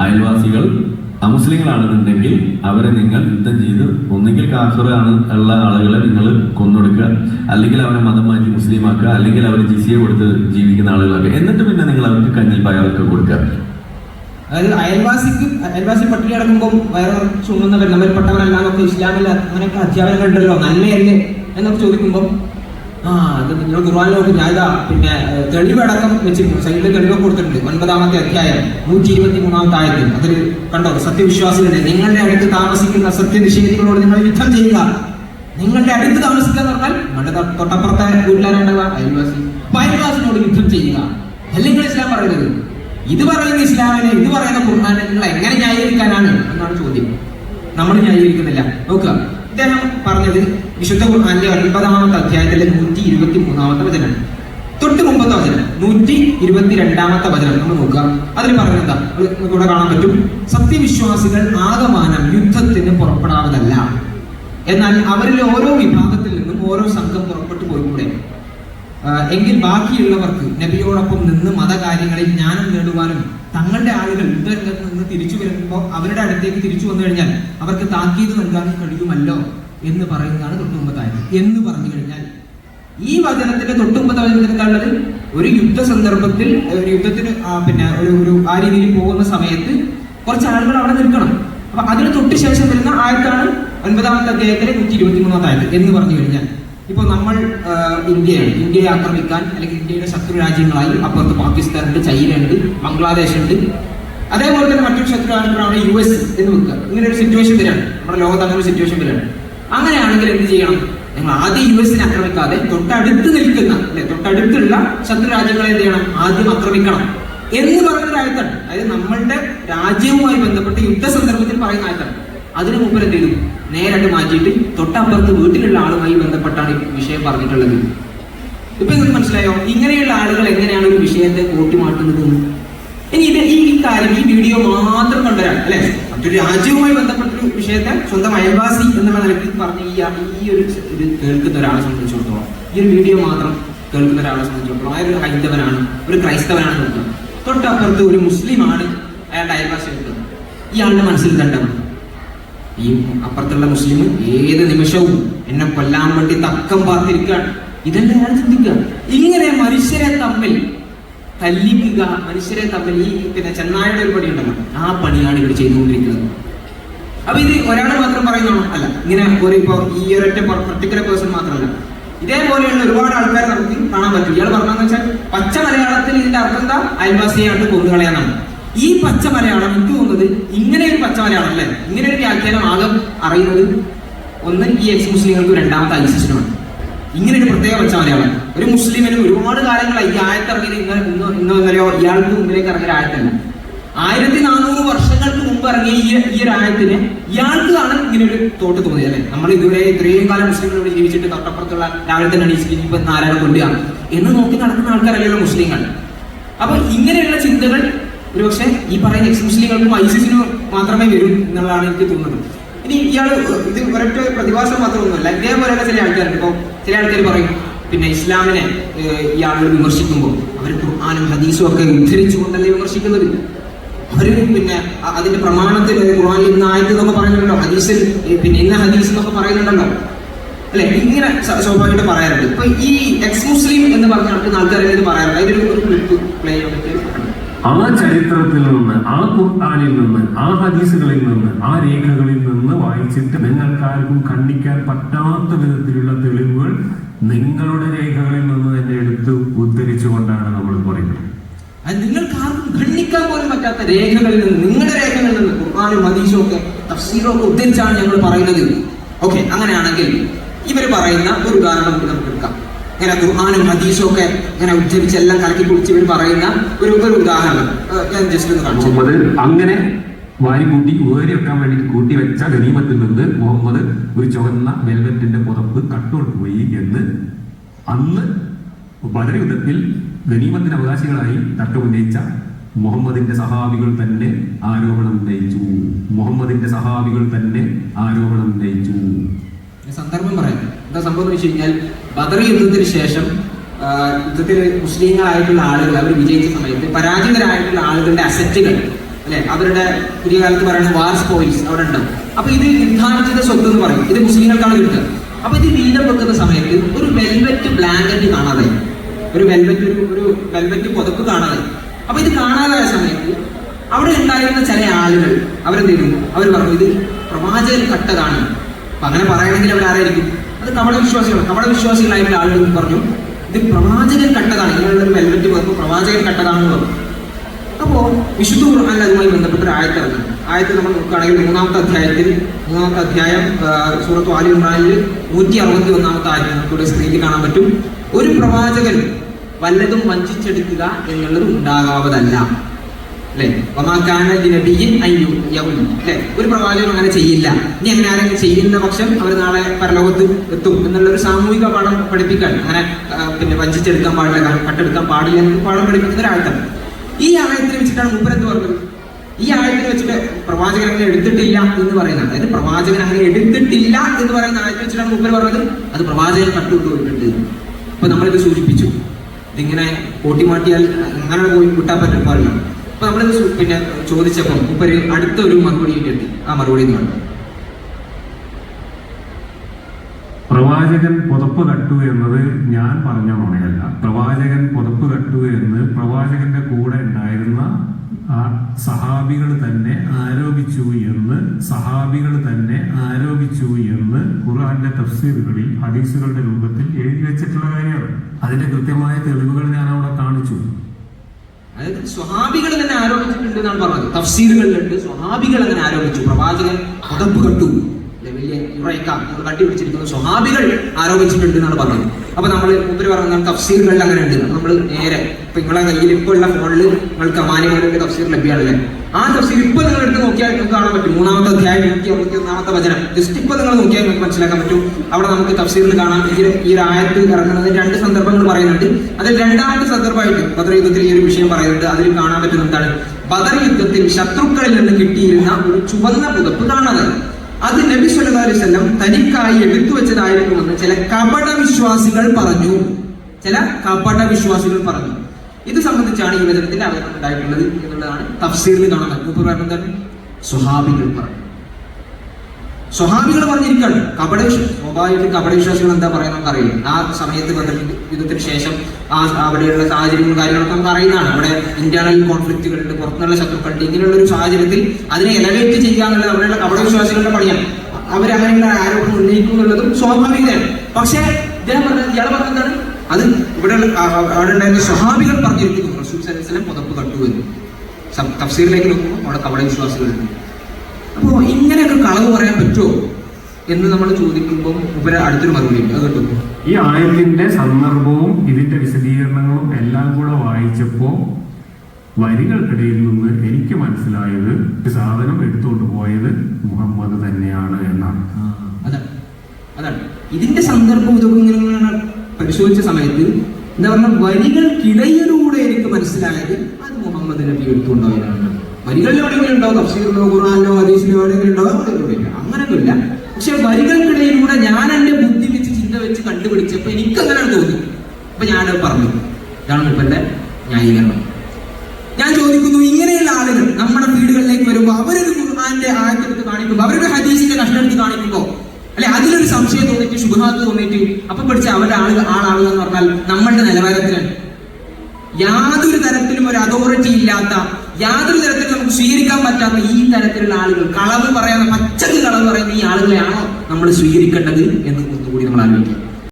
അയൽവാസികൾ അമുസ്ലിങ്ങളാണെന്നുണ്ടെങ്കിൽ അവരെ നിങ്ങൾ യുദ്ധം ചെയ്ത് ഒന്നുകിൽ കാഫറാണ് ഉള്ള ആളുകളെ നിങ്ങൾ കൊന്നൊടുക്കുക അല്ലെങ്കിൽ അവരെ മതം മാറ്റി മുസ്ലിമാക്കുക അല്ലെങ്കിൽ അവർ ജിസിയെ കൊടുത്ത് ജീവിക്കുന്ന ആളുകളൊക്കെ എന്നിട്ട് പിന്നെ നിങ്ങൾ അവർക്ക് കഞ്ഞി പയറൊക്കെ കൊടുക്കുക. അതായത് അയൽവാസിക്ക് അയൽവാസി പട്ടിണി അടക്കുമ്പോൾ വയറ് ചുമന്നവർ ഒക്കെ ഇസ്ലാമിൽ അങ്ങനെയൊക്കെ അധ്യാപനം ഉണ്ടല്ലോ നല്ലയല്ലേ എന്നൊക്കെ ചോദിക്കുമ്പോൾ ആ അത് നിങ്ങൾ പിന്നെ തെളിവടക്കം വെച്ചിരുന്നു സൈഡിൽ തെളിവ് കൊടുത്തിട്ടുണ്ട്. ഒൻപതാമത്തെ അധ്യായം നൂറ്റി ഇരുപത്തി മൂന്നാമത്തെ ആയത്തിൽ. അതിൽ കണ്ടോ സത്യവിശ്വാസികളെ നിങ്ങളുടെ അടുത്ത് താമസിക്കുന്ന സത്യനിഷേധികളോട് നിങ്ങൾ യുദ്ധം ചെയ്യുക. നിങ്ങളുടെ അടുത്ത് താമസിക്കുക എന്ന് പറഞ്ഞാൽ നിങ്ങളുടെ തൊട്ടപ്പുറത്തെ വീട്ടിലാരുണ്ടാവുക അയൽവാസി. അയൽവാസിനോട് യുദ്ധം ചെയ്യുക. അല്ലെങ്കിൽ ഇസ്ലാം പറയുന്നത് ഇത് പറയുന്ന ഇസ്ലാമിനെ ഇത് പറയുന്ന ഖുർആാനെ നിങ്ങൾ എങ്ങനെ ന്യായീകരിക്കാനാണ്? എന്നാണ് ചോദ്യം. നമ്മൾ ന്യായീകരിക്കുന്നില്ല. നോക്കുക. ഇദ്ദേഹം പറഞ്ഞത് വിശുദ്ധ ഖുർആാനിലെ ഒൻപതാമത്തെ അധ്യായത്തിലെ നൂറ്റി ഇരുപത്തി മൂന്നാമത്തെ വചനം. തൊട്ട് മുമ്പത്തെ വചനം നൂറ്റി ഇരുപത്തി രണ്ടാമത്തെ വചനം നമ്മൾ നോക്കുക. അതിൽ പറയുന്നത് കൂടെ കാണാൻ പറ്റും. സത്യവിശ്വാസികൾ ആകമാനം യുദ്ധത്തിന് പുറപ്പെടാവതല്ല എന്നാൽ അവരിലെ ഓരോ വിഭാഗത്തിൽ നിന്നും ഓരോ സംഘം പുറപ്പെട്ടു പോയിക്കൂടെ? എങ്കിൽ ബാക്കിയുള്ളവർക്ക് നബിയോടൊപ്പം നിന്ന് മതകാര്യങ്ങളിൽ ജ്ഞാനം നേടുവാനും തങ്ങളുടെ ആളുകൾ യുദ്ധരംഗത്ത് നിന്ന് തിരിച്ചു വരുമ്പോൾ അവരുടെ അടുത്തേക്ക് തിരിച്ചു വന്നു കഴിഞ്ഞാൽ അവർക്ക് താക്കീത് നൽകാനും കഴിയുമല്ലോ? എന്ന് പറയുന്നതാണ് തൊട്ടുമുമ്പത്തായത് എന്ന് പറഞ്ഞു കഴിഞ്ഞാൽ ഈ വചനത്തിന്റെ തൊട്ടുമ്പത്തെ ഒരു യുദ്ധ സന്ദർഭത്തിൽ ഒരു യുദ്ധത്തിന് പിന്നെ ഒരു ഒരു ആ രീതിയിൽ പോകുന്ന സമയത്ത് കുറച്ച് ആളുകൾ അവിടെ നിൽക്കണം. അപ്പൊ അതിന് തൊട്ട് ശേഷം വരുന്ന ആയത്താണ് ഒൻപതാമത്തെ അദ്ദേഹത്തിലെ നൂറ്റി ഇരുപത്തി മൂന്നാമത്തെ ആയത്ത് എന്ന് പറഞ്ഞു കഴിഞ്ഞാൽ. ഇപ്പൊ നമ്മൾ ഇന്ത്യയാണ്. ഇന്ത്യയെ ആക്രമിക്കാൻ അല്ലെങ്കിൽ ഇന്ത്യയുടെ ശത്രു രാജ്യങ്ങളായി അപ്പുറത്ത് പാകിസ്ഥാനുണ്ട് ചൈന ഉണ്ട് ബംഗ്ലാദേശ് ഉണ്ട് അതേപോലെ തന്നെ മറ്റൊരു ശത്രു രാജ്യങ്ങളാണ് യു എസ് എന്ന് വെക്കുക. ഇങ്ങനെ ഒരു സിറ്റുവേഷൻ വരാണ് നമ്മുടെ ലോകത്ത് അങ്ങനെ ഒരു സിറ്റുവേഷൻ വരികയാണ്. അങ്ങനെയാണെങ്കിൽ എന്ത് ചെയ്യണം? നിങ്ങൾ ആദ്യം യു എസിനെ ആക്രമിക്കാതെ തൊട്ടടുത്ത് നിൽക്കുന്ന അല്ലെ തൊട്ടടുത്തുള്ള ശത്രു രാജ്യങ്ങളെ എന്ത് ചെയ്യണം? ആദ്യം ആക്രമിക്കണം എന്ന് പറയുന്ന ആയത്താണ്. അതായത് നമ്മളുടെ രാജ്യവുമായി ബന്ധപ്പെട്ട് യുദ്ധ സന്ദർഭത്തിൽ പറയുന്ന ആയത്താണ്. അതിനു മുമ്പ് എന്ത് ചെയ്തു? നേരിട്ട് മാറ്റിയിട്ട് തൊട്ടപ്പുറത്ത് വീട്ടിലുള്ള ആളുമായി ബന്ധപ്പെട്ടാണ് ഈ വിഷയം പറഞ്ഞിട്ടുള്ളത്. ഇപ്പൊ നിങ്ങൾക്ക് മനസ്സിലായോ? ഇങ്ങനെയുള്ള ആളുകൾ എങ്ങനെയാണ് ഒരു വിഷയത്തെ കൂട്ടിമാട്ടുന്നത്? ഇനി ഇത് ഈ കാര്യം ഈ വീഡിയോ മാത്രം കണ്ടൊരാൾ അല്ലെ? മറ്റൊരു രാജ്യവുമായി ബന്ധപ്പെട്ട ഒരു വിഷയത്തെ സ്വന്തം അയൽവാസി എന്നുള്ള നിലയ്ക്ക് പറഞ്ഞ ഈ ഈ ഒരു ഇത് കേൾക്കുന്ന ഒരാളെ സംബന്ധിച്ചിടത്തോളം ഈ ഒരു വീഡിയോ മാത്രം കേൾക്കുന്ന ഒരാളെ സംബന്ധിച്ചിടത്തോളം അയാൾ ഒരു ഹൈന്ദവനാണ് ഒരു ക്രൈസ്തവനാണ് നോക്കുന്നത് തൊട്ടപ്പുറത്ത് ഒരു മുസ്ലിമാണ് അയാളുടെ അയൽവാസി നിൽക്കുന്നത് ഇയാളുടെ മനസ്സിൽ തണ്ടമാണ് ഈ അപ്പുറത്തുള്ള മുസ്ലിം ഏത് നിമിഷവും എന്നെ കൊല്ലാൻ വേണ്ടി തക്കം പാർത്തിരിക്കുകയാണ്. ഇതെല്ലാം അയാൾ ചിന്തിക്കുക? ഇങ്ങനെ മനുഷ്യരെ തമ്മിൽ തല്ലിക്കുക മനുഷ്യരെ തമ്മിൽ ഈ പിന്നെ ചെന്നായുടെ ഒരു പണി ഉണ്ടല്ലോ. ആ പണിയാണ് ഇവർ ചെയ്തുകൊണ്ടിരിക്കുന്നത്. അപ്പൊ ഇത് ഒരാൾ മാത്രം പറയുന്നതാണോ അല്ല ഇങ്ങനെ ഒരു ഇപ്പൊ ഈ ഒരൊറ്റ പർട്ടിക്കുലർ പേഴ്സൺ മാത്രമല്ല. ഇതേപോലെയുള്ള ഒരുപാട് ആൾക്കാരെ നമുക്ക് കാണാൻ പറ്റും. ഇയാൾ പറഞ്ഞതെന്ന് വെച്ചാൽ പച്ച മലയാളത്തിൽ ഇതിന്റെ അർത്ഥം എന്താ? അയൽവാസിയായിട്ട് കൊന്നുകളയാനാണ് ഈ പച്ച മലയാളം എനിക്ക് തോന്നുന്നത് ഇങ്ങനെ ഒരു പച്ച മലയാളം അല്ലേ? ഇങ്ങനെ ഒരു വ്യാഖ്യാനം ആകെ അറിയുന്നത് ഒന്ന് ഈ എക്സ് മുസ്ലിങ്ങൾക്ക് രണ്ടാമത്തെ ഐസിസിനുമാണ് ഇങ്ങനെ ഒരു പ്രത്യേക പച്ച ഒരു മുസ്ലിമിനും ഒരുപാട് കാലങ്ങളായി ഈ ആയത്തിറങ്ങിയത് ഇന്ന് ഇന്ന് ഇന്ന് ഇന്നലെയോ ഇയാൾക്ക് മുമ്പിലേക്ക് ഇറങ്ങിയ ആയത്തല്ല ആയിരത്തി നാനൂറ് വർഷങ്ങൾക്ക് മുമ്പ് ഇറങ്ങിയ ഈ ഈ ഒരു ആയത്തിന് ഇയാൾക്കാണ് ഇങ്ങനെ ഒരു തോട്ട് തോന്നിയത് അല്ലെ? നമ്മൾ ഇതുവരെ ഇത്രയും കാലം മുസ്ലിങ്ങൾ ഇവിടെ ജീവിച്ചിട്ട് തൊട്ടപ്പുറത്തുള്ള രാവിലെ തന്നെ അടിച്ചിട്ട് ഇപ്പൊ നാരായണ കൊണ്ടുക എന്ന് നോക്കി നടക്കുന്ന ആൾക്കാരല്ലല്ലോ മുസ്ലിങ്ങൾ. അപ്പൊ ഇങ്ങനെയുള്ള ചിന്തകൾ ഒരുപക്ഷെ ഈ പറയുന്ന എക്സ് മുസ്ലിങ്ങൾക്കും ഐസിസിനും മാത്രമേ വരൂ എന്നുള്ളതാണ് എനിക്ക് തോന്നുന്നത്. ഇനി ഇയാൾ ഇത് ഒരൊറ്റ പ്രതിഭാസം മാത്രമൊന്നുമല്ല ഇതേപോലെയുള്ള ചില ആൾക്കാരുണ്ട്. ഇപ്പൊ ചില ആൾക്കാർ പറയും പിന്നെ ഇസ്ലാമിനെ ഈ ആളുകൾ വിമർശിക്കുമ്പോൾ അവർ ഖുർആാനും ഹദീസും ഒക്കെ ഉദ്ധരിച്ചുകൊണ്ടല്ലേ വിമർശിക്കുന്നത്? അവർ പിന്നെ അതിന്റെ പ്രമാണത്തിൽ ഖുർആനിൽ ഇന്ന ആയത്ത് പറയുന്നുണ്ടല്ലോ ഹദീസിൽ പിന്നെ ഇന്ന ഹദീസ് എന്നൊക്കെ പറയുന്നുണ്ടല്ലോ. അല്ലെ? ഇങ്ങനെ സ്വാഭാവികമായിട്ട് പറയാറുണ്ട്. ഇപ്പൊ ഈ എക്സ് മുസ്ലിം എന്ന് പറഞ്ഞ ആൾക്കാർ ആൾക്കാരെ ഇത് പറയാറുണ്ട്? അതിലൊരു ക്ലിപ്പ് പ്ലേ ചെയ്തിട്ട് ആ ചരിത്രത്തിൽ നിന്ന് ആ ഖുർആനിൽ നിന്ന് ആ ഹദീസുകളിൽ നിന്ന് ആ രേഖകളിൽ നിന്ന് വായിച്ചിട്ട് നിങ്ങൾക്കാർക്കും ഖണ്ഡിക്കാൻ പറ്റാത്ത വിധത്തിലുള്ള തെളിവുകൾ നിങ്ങളുടെ രേഖകളിൽ നിന്ന് തന്നെ എടുത്ത് ഉദ്ധരിച്ചുകൊണ്ടാണ് നമ്മൾ പറയുന്നത്. അത് നിങ്ങൾക്ക് ഖണ്ഡിക്കാൻ പോലും പറ്റാത്ത രേഖകളിൽ നിന്ന് നിങ്ങളുടെ രേഖകളിൽ നിന്ന് ഖുർആാനും ഹദീസും ഒക്കെ തഫ്സീറും ഉദ്ധരിച്ചാണ് ഞങ്ങൾ പറയുന്നത്. ഓക്കെ അങ്ങനെയാണെങ്കിൽ ഇവർ പറയുന്ന ഒരു ഉദാഹരണം നമുക്ക് എടുക്കാം. ഇങ്ങനെ ഖുർആാനും ഹദീസും ഒക്കെ ഇങ്ങനെ ഉദ്ധരിച്ച് എല്ലാം കലക്കി കുടിച്ച് ഇവർ പറയുന്ന ഒരു ഒരു ഉദാഹരണം. ജസ്റ്റ് ഒന്ന് അങ്ങനെ വാരി കൂട്ടി ഉയരി വെക്കാൻ വേണ്ടി കൂട്ടി വെച്ച ഗനീമത്തിൽ നിന്ന് മുഹമ്മദ് ഒരു ചുവന്ന വെൽവെറ്റിന്റെ പുതപ്പ് കട്ടുകൊണ്ട് പോയി എന്ന് അന്ന് ബദർ യുദ്ധത്തിൽ ഗനീമത്തിന് അവകാശികളായി തർക്കമുന്നയിച്ച മുഹമ്മദിന്റെ സഹാബികൾ തന്നെ ആരോപണം ഉന്നയിച്ചു. മുഹമ്മദിന്റെ സഹാബികൾ തന്നെ ആരോപണം ഉന്നയിച്ചു. സന്ദർഭം പറയാം എന്താ സംഭവം എന്ന് വെച്ച് കഴിഞ്ഞാൽ ബദർ യുദ്ധത്തിന് ശേഷം യുദ്ധത്തിൽ മുസ്ലിങ്ങളായിട്ടുള്ള ആളുകൾ അവർ വിജയിച്ച സമയത്ത് പരാജിതരായിട്ടുള്ള ആളുകളുടെ അസറ്റുകൾ അല്ലെ? അവരുടെ പുതിയ കാലത്ത് പറയുന്ന വാർ സ്പോയിൽസ് അവിടെ ഉണ്ടാവും. അപ്പൊ ഇത് യുദ്ധാർജിത സ്വത്ത് എന്ന് പറയും. ഇത് മുസ്ലിങ്ങൾക്കാണ് കിട്ടുക. അപ്പൊ ഇത് വീതം വെക്കുന്ന സമയത്ത് ഒരു വെൽവെറ്റ് ബ്ലാങ്കറ്റ് കാണാതെ ഒരു വെൽവെറ്റ് ഒരു ഒരു വെൽവെറ്റ് പുതപ്പ് കാണാതെ അപ്പൊ ഇത് കാണാതായ സമയത്ത് അവിടെ ഉണ്ടായിരുന്ന ചില ആളുകൾ അവരെന്ത് ചെയ്തു? അവർ പറഞ്ഞു ഇത് പ്രവാചകൻ കട്ടതാണ്. അങ്ങനെ പറയണമെങ്കിൽ അവർ ആരായിരിക്കും? അത് നമ്മുടെ വിശ്വാസികൾ നമ്മുടെ വിശ്വാസികളായിട്ടുള്ള ആളുകൾ പറഞ്ഞു. ഇത് പ്രവാചകൻ കട്ടതാണ് ഇങ്ങനെയുള്ള ഒരു വെൽവെറ്റ് പറഞ്ഞു പ്രവാചകൻ കട്ടതാണെന്ന് പറഞ്ഞു. അപ്പോ വിശുദ്ധ ഖുർആനിൽ അതുമായി ബന്ധപ്പെട്ട ഒരു ആയത്ത് ആയത്തിൽ ആയത്ത് നമ്മൾ നോക്കുകയാണെങ്കിൽ മൂന്നാമത്തെ അധ്യായത്തിൽ മൂന്നാമത്തെ അധ്യായം സൂറത്ത് ആലി ഇമ്രാനിൽ നൂറ്റി അറുപത്തി ഒന്നാമത്തെ ആയത്ത് നമുക്കിവിടെ സ്ക്രീനിൽ കാണാൻ പറ്റും. ഒരു പ്രവാചകൻ വല്ലതും വഞ്ചിച്ചെടുക്കുക എന്നുള്ളത് ഉണ്ടാകാവതല്ല. അല്ലെ? അല്ലെ? ഒരു പ്രവാചകൻ അങ്ങനെ ചെയ്യില്ല. ഇനി അങ്ങനെ ആരെങ്കിലും ചെയ്യുന്ന പക്ഷം അവർ നാളെ പരലോകത്ത് എത്തും എന്നുള്ള ഒരു സാമൂഹിക പാഠം പഠിപ്പിക്കാൻ. അങ്ങനെ പിന്നെ വഞ്ചിച്ചെടുക്കാൻ പാടില്ല കട്ടെടുക്കാൻ പാടില്ല എന്ന് പാഠം പഠിപ്പിക്കുന്ന ഒരാഴ്ത്താണ് ഈ ആയത്തിൽ വെച്ചിട്ടാണ് മൂപ്പർ എന്ത് പറഞ്ഞത്? ഈ ആയത്തിൽ വെച്ചിട്ട് പ്രവാചകൻ അങ്ങനെ എടുത്തിട്ടില്ല എന്ന് പറയുന്നത്. അതായത് പ്രവാചകൻ അങ്ങനെ എടുത്തിട്ടില്ല എന്ന് പറയുന്ന ആയത്തിൽ വെച്ചിട്ടാണ് മൂപ്പർ പറഞ്ഞത്. അത് പ്രവാചകൻ കട്ടുകൊണ്ട് പോയിട്ടുണ്ട് അപ്പൊ നമ്മളിത് സൂചിപ്പിച്ചു. ഇതിങ്ങനെ കൂട്ടിമാട്ടിയാൽ അങ്ങനെ പോയി കിട്ടാൻ പറ്റും പാടില്ല. അപ്പൊ നമ്മളിത് പിന്നെ ചോദിച്ചപ്പോൾ ഇപ്പൊ അടുത്ത ഒരു മറുപടി കിട്ടി ആ മറുപടി എന്ന് പ്രവാചകൻ പുതപ്പ് കട്ടു എന്നത് ഞാൻ പറഞ്ഞ നുണയല്ല. പ്രവാചകൻ പുതപ്പ് കട്ടു എന്ന് പ്രവാചകന്റെ കൂടെ ഉണ്ടായിരുന്ന ആ സഹാബികൾ തന്നെ ആരോപിച്ചു എന്ന് സഹാബികൾ തന്നെ ആരോപിച്ചു എന്ന് ഖുർആന്റെ തഫ്സീറുകളിൽ ഹദീസുകളുടെ രൂപത്തിൽ എഴുതി വെച്ചിട്ടുള്ള കാര്യമാണ്. അതിന്റെ കൃത്യമായ തെളിവുകൾ ഞാൻ അവിടെ കാണിച്ചു. അതായത് സ്വഹാബികൾ തന്നെ ആരോപിച്ചിട്ടുണ്ട് എന്നാണ് പറഞ്ഞത്. തഫ്സീലുകളിലുണ്ട് സ്വഹാബികൾ അങ്ങനെ ആരോപിച്ചു. പ്രവാചകൻ അതപ്പ് കട്ടു വലിയ നമ്മൾ കട്ടിപിടിച്ചിരിക്കുന്ന സ്വഹാബികൾ ആരോപിച്ചിട്ടുണ്ട് എന്നാണ് പറഞ്ഞത്. അപ്പൊ നമ്മൾ ഉപരി പറഞ്ഞ തഫ്സീറുകളിൽ അങ്ങനെ ഉണ്ട് നമ്മൾ നേരെ ഇപ്പൊ നിങ്ങളെ കയ്യിൽ ഇപ്പോൾ ഉള്ള ഫോണിൽ നിങ്ങൾക്ക് അമാനികളുടെ തഫ്സീർ ലഭ്യമാണല്ലേ? ആ തഫ്സീർ ഇപ്പൊ നിങ്ങൾ എടുത്ത് നോക്കിയാൽ നിങ്ങൾക്ക് കാണാൻ പറ്റും. മൂന്നാമത്തെ അധ്യായം നൂറ്റി അറുപത്തി ഒന്നാമത്തെ വചനം. ജസ്റ്റ് ഇപ്പൊ നിങ്ങൾ നോക്കിയാൽ നിങ്ങൾക്ക് മനസ്സിലാക്കാൻ പറ്റും. അവിടെ നമുക്ക് തഫ്സീറിൽ കാണാം. ഈ ഈ ആയത്ത് ഇറങ്ങുന്നത് രണ്ട് സന്ദർഭങ്ങൾ പറയുന്നുണ്ട്. അതിൽ രണ്ടാമത്തെ സന്ദർഭമായിട്ട് ബദർ യുദ്ധത്തിൽ ഈ ഒരു വിഷയം പറയുന്നുണ്ട്. അതിൽ കാണാൻ പറ്റുന്ന എന്താണ്? ബദർ യുദ്ധത്തിൽ ശത്രുക്കളിൽ നിന്ന് കിട്ടിയിരുന്ന ഒരു ചുവന്ന പുതപ്പ് കാണാതെ അത് നബി സല്ലല്ലാഹു അലൈഹി വസല്ലം തനിക്കായി എടുത്തു വെച്ചതായിരുന്നുവെന്ന് ചില കപട വിശ്വാസികൾ പറഞ്ഞു. ചില കപട വിശ്വാസികൾ പറഞ്ഞു. ഇത് സംബന്ധിച്ചാണ് ഈ വചനത്തിന്റെ അവതരണം ഉണ്ടായിട്ടുള്ളത് എന്നുള്ളതാണ് തഫ്സീറിൽ കാണുന്നത് സ്വഹാബികൾ പറഞ്ഞു. സ്വഹാബികൾ പറഞ്ഞിരിക്കുകയാണ്. കപടവിശ്വ സ്വാഭാവിക കപട എന്താ പറയുന്നത് അറിയില്ല ആ സമയത്ത് യുദ്ധത്തിന് ശേഷം ആ അവിടെയുള്ള സാഹചര്യങ്ങളും കാര്യങ്ങളൊക്കെ നമുക്ക് അറിയുന്നതാണ് ഇവിടെ ഇന്റേണൽ കോൺഫ്ലിക്റ്റുകളുണ്ട് പുറത്തുനിന്നുള്ള ശത്രുക്കളുണ്ട് ഇങ്ങനെയുള്ള ഒരു സാഹചര്യത്തിൽ അതിനെ എലവേറ്റ് ചെയ്യുക എന്നുള്ളത് അവിടെയുള്ള കപട വിശ്വാസികളുടെ പണിയാണ്. അവരങ്ങനെയുള്ള ആരോപണം ഉന്നയിക്കും എന്നുള്ളതും സ്വാഭാവികതയാണ്. പക്ഷേ ഇദ്ദേഹം പറഞ്ഞത് ഇയാൾ പറഞ്ഞതാണ് അത് ഇവിടെ അവിടെ ഉണ്ടായിരുന്ന സ്വഹാബികൾ പറഞ്ഞിരിക്കുന്നു. റസൂൽ വസല്ലം പുതപ്പ് കട്ടുവരും എന്ന്. തഫ്സീറിലേക്ക് നോക്കുമ്പോൾ അവിടെ കപട വിശ്വാസികളുണ്ട് അപ്പോ ഇങ്ങനെയൊക്കെ കളവ് പറയാൻ പറ്റുമോ എന്ന് നമ്മൾ ചോദിക്കുമ്പോൾ ഇവരെ അടുത്തൊരു മറുപടി ഉണ്ട് അത് കിട്ടും ഈ ആയത്തിന്റെ സന്ദർഭവും ഇതിന്റെ വിശദീകരണങ്ങളും എല്ലാം കൂടെ വായിച്ചപ്പോ വരികൾക്കിടയിൽ നിന്ന് എനിക്ക് മനസ്സിലായത് സാധനം എടുത്തുകൊണ്ട് പോയത് മുഹമ്മദ് തന്നെയാണ് എന്നാണ്. അതാണ്. അതാണ്. ഇതിന്റെ സന്ദർഭം ഇതൊക്കെ ഇങ്ങനെ ഇങ്ങനെ പരിശോധിച്ച സമയത്ത് എന്താ പറഞ്ഞ വരികൾക്കിടയിലൂടെ എനിക്ക് മനസ്സിലായത് അത് മുഹമ്മദ് നബി എടുത്തുകൊണ്ടുപോയതാണ് വരികളിൽ എവിടെയെങ്കിലും ഉണ്ടാവും. തഫ്സീറിലോ ഖുറാനിലോ ഹദീസിലോ എവിടെയെങ്കിലും ഉണ്ടാവും. അങ്ങനെയൊന്നുമില്ല. പക്ഷെ വരികൾക്കിടയിലൂടെ ഞാൻ എന്റെ ബുദ്ധി വെച്ച് ചിന്ത വെച്ച് കണ്ടുപിടിച്ചപ്പോ എനിക്ക് അങ്ങനെയാണ് തോന്നി അപ്പൊ ഞാൻ പറഞ്ഞു. ഇതാണ് മുപ്പന്റെ ന്യായീകരണം. ഞാൻ ചോദിക്കുന്നു ഇങ്ങനെയുള്ള ആളുകൾ നമ്മുടെ വീടുകളിലേക്ക് വരുമ്പോൾ അവരൊരു ഖുർആന്റെ ആയത്തെടുത്ത് കാണിക്കുമ്പോൾ അവരൊരു ഹദീസിന്റെ കഷ്ണം എടുത്ത് കാണിക്കുമ്പോൾ അല്ലെ അതിലൊരു സംശയം തോന്നിയിട്ട് ശുഭാത്ത് തോന്നിയിട്ട് അപ്പൊ പഠിച്ച അവരുടെ ആളുകൾ ആളാളുകൾ എന്ന് പറഞ്ഞാൽ നമ്മളുടെ നിലവാരത്തിലാണ്. യാതൊരു തരത്തിലും ഒരു അതോറിറ്റി ഇല്ലാത്ത യാതൊരു തരത്തിലും നമുക്ക് സ്വീകരിക്കാൻ പറ്റാത്ത ഈ തരത്തിലുള്ള ആളുകൾ. കളവ് പറയുന്ന പച്ചക്ക് കളവ് പറയുന്ന ഈ ആളുകളെയാണോ നമ്മൾ സ്വീകരിക്കേണ്ടത് എന്ന് ഒന്നുകൂടി നമ്മൾ ആലോചിക്കാം.